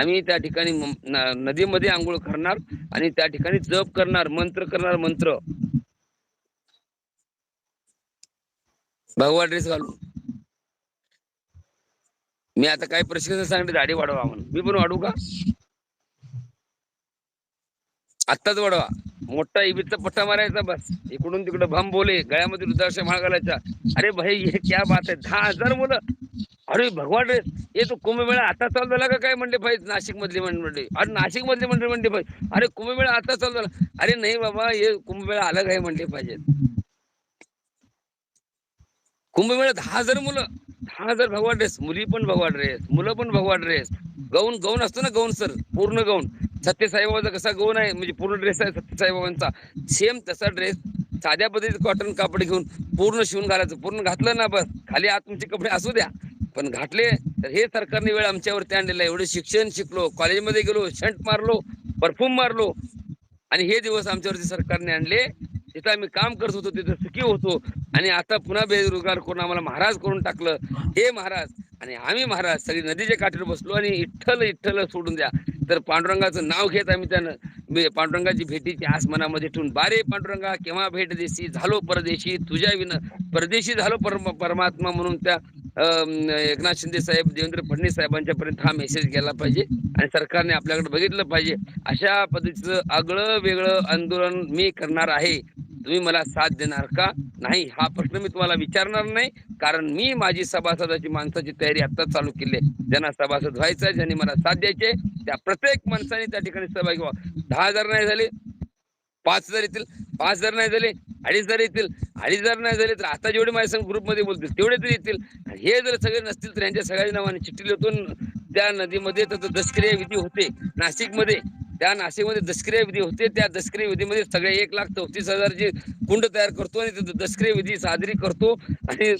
आम्ही त्या ठिकाणी नदीमध्ये आंघोळ करणार आणि त्या ठिकाणी जप करणार मंत्र करणार मंत्र. भगवा ड्रेस घालून मी आता काय प्रशिक्षण सांगितलं दाढी वाढवा म्हणून. मी पण वाढू का? आत्ताच वाढवा. मोठा इबीचा पट्टा मारायचा बस. इकडून तिकडं भम बोले गळ्यामध्ये रुद्राक्ष माळ घालायचा. अरे भाई हे क्या बात आहे? दहा हजार मुलं. अरे भगवान रे हे तो कुंभमेळा आता चालू झाला का काय म्हणले पाहिजे नाशिक मधली म्हणले अरे नाशिक मधली म्हणले म्हणले पाहिजे अरे कुंभमेळा आता चालू झाला. अरे नाही बाबा हे कुंभमेळा आलं काय म्हणले पाहिजे? कुंभमेळा दहा हजार मुलं. दहा हजार भगवा ड्रेस मुली पण भगवा ड्रेस मुलं पण भगवा ड्रेस गौन गौन असतो ना गौन सर पूर्ण गौन. सत्यसाईबाबाचा कसा गौन आहे म्हणजे पूर्ण ड्रेस आहे सत्यसाईबाबांचा. सेम तसा ड्रेस साध्या पद्धतीत कॉटन कापड घेऊन पूर्ण शिवून घालायचं. पूर्ण घातलं ना बस खाली आत तुमचे कपडे असू द्या. पण घातले तर हे सरकारने वेळ आमच्यावरती आणलेला एवढं शिक्षण शिकलो कॉलेजमध्ये गेलो शंट मारलो परफ्यूम मारलो. आणि हे दिवस आमच्यावरती सरकारने आणले. तिथं आम्ही काम करत होतो तिथं सुखी होतो. आणि आता पुन्हा बेरोजगार करून आम्हाला महाराज करून टाकलं. हे महाराज आणि आम्ही महाराज सगळी नदीच्या काठीवर बसलो आणि इठ्ठल इठ्ठल सोडून द्या. तर पांडुरंगाचं नाव घेत आम्ही त्यानं पांडुरंगाची भेटीची आस मनामध्ये ठेवून बारे पांडुरंगा केव्हा भेट देशी झालो परदेशी तुझ्या विन परदेशी झालो परम परमात्मा म्हणून त्या एकनाथ शिंदे साहेब देवेंद्र फडणवीस साहेबांच्या पर्यंत हा मेसेज गेला पाहिजे आणि सरकारने आपल्याकडे बघितलं पाहिजे. अशा पद्धतीचं आगळं वेगळं आंदोलन मी करणार आहे. तुम्ही मला साथ देणार का? नाही हा प्रश्न मी तुम्हाला विचारणार नाही. कारण मी माझी सभासदाची माणसाची तयारी आता चालू केली आहे. ज्यांना सभासद व्हायचं आहे, ज्यांनी मला साथ द्यायचे त्या प्रत्येक माणसाने त्या ठिकाणी सहभागी व्हा दहा हजार नाही झाले पाच हजार येतील. पाच हजार नाही झाले आणि जर येतील आणि जर नाही झाले तर आता जेवढे माझ्या संग ग्रुपमध्ये बोलतील तेवढे तरी येतील. आणि हे जर सगळे नसतील तर यांच्या सगळ्या नावाने चिठ्ठी लिहून त्या नदीमध्ये तर दसक्रिया विधी होते. नाशिकमध्ये त्या नाशिकमध्ये दसक्रिया विधी होते त्या दसक्रिया विधीमध्ये सगळे एक लाख चौतीस हजारचे कुंड तयार करतो आणि तिथं दसक्रिया विधी साजरी करतो. आणि